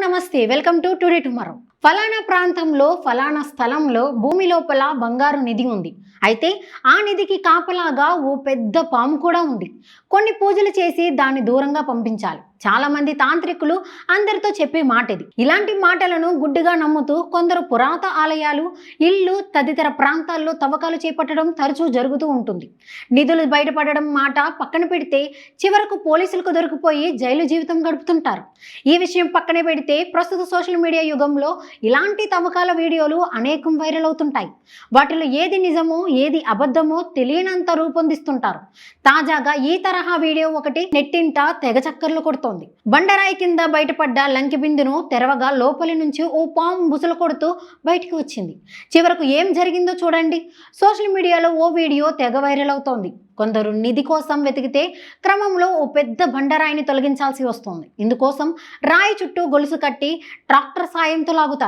నమస్తే. Welcome to today tomorrow. ఫలానా ప్రాంతంలో ఫలానా స్థలంలో భూమి లోపల బంగారు నిధి ఉంది. అయితే ఆ నిధికి కాపలాగా ఓ పెద్ద పాము కూడా ఉంది. కొన్ని పూజలు చేసి దాన్ని దూరంగా పంపించాలి. చాలా మంది తాంత్రికులు అందరితో చెప్పే మాట ఇది ఇలాంటి మాటలను గుడ్డిగా నమ్ముతూ కొందరు పురాత ఆలయాలు ఇళ్ళు తదితర ప్రాంతాల్లో తవ్వకాలు చేపట్టడం తరచూ జరుగుతూ ఉంటుంది. నిధులు బయటపడడం మాట పక్కన పెడితే చివరకు పోలీసులకు దొరికిపోయి జైలు జీవితం గడుపుతుంటారు. ఈ విషయం పక్కనే పెడితే ప్రస్తుత సోషల్ మీడియా యుగంలో ఇలాంటి తవ్వకాల వీడియోలు అనేకం వైరల్ అవుతుంటాయి. వాటిలో ఏది నిజమో ఏది అబద్ధమో తెలియనంత రూపొందిస్తుంటారు. తాజాగా ఈ తరహా వీడియో ఒకటి నెట్టింట తెగ చక్కర్లు కొడుతోంది. బండరాయి కింద బయటపడ్డ లంకి బిందును తెరవగా లోపలి నుంచి ఓ పాము బుసలు కొడుతూ బయటికి వచ్చింది. చివరకు ఏం జరిగిందో చూడండి. సోషల్ మీడియాలో ఓ వీడియో తెగ వైరల్ అవుతోంది. కొందరు నిధి కోసం వెతికితే క్రమంలో ఓ పెద్ద బండరాయిని తొలగించాల్సి వస్తుంది. ఇందుకోసం రాయి చుట్టూ గొలుసు కట్టి ట్రాక్టర్ సాయంతో లాగుతారు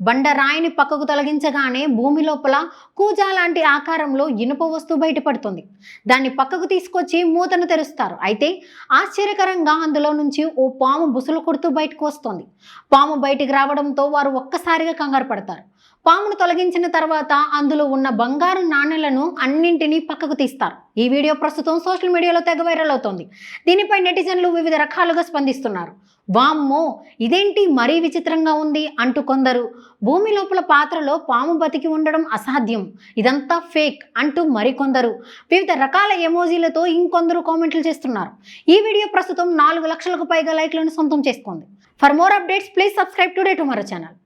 బండ రాయిని పక్కకు తొలగించగానే భూమి లోపల కూజా లాంటి ఆకారంలో ఇనుప వస్తువు బయటపడుతుంది. దాన్ని పక్కకు తీసుకొచ్చి మూతను తెరుస్తారు. అయితే ఆశ్చర్యకరంగా అందులో నుంచి ఓ పాము బుసలు కొడుతూ బయటకు వస్తుంది. పాము బయటికి రావడంతో వారు ఒక్కసారిగా కంగారు పడతారు. పామును తొలగించిన తర్వాత అందులో ఉన్న బంగారు నాణ్యలను అన్నింటినీ పక్కకు తీస్తారు. ఈ వీడియో ప్రస్తుతం సోషల్ మీడియాలో తెగ వైరల్ అవుతోంది. దీనిపై నెటిజన్లు వివిధ రకాలుగా స్పందిస్తున్నారు. వామ్మో! ఇదేంటి మరీ విచిత్రంగా ఉంది అంటూ కొందరు. భూమి లోపల పాత్రలో పాము బతికి ఉండడం అసాధ్యం. ఇదంతా ఫేక్ అంటూ మరికొందరు. వివిధ రకాల ఎమోజీలతో ఇంకొందరు కామెంట్లు చేస్తున్నారు. ఈ వీడియో ప్రస్తుతం నాలుగు లక్షలకు పైగా లైక్లను సొంతం చేసుకుంది. For more updates please subscribe today tomorrow channel.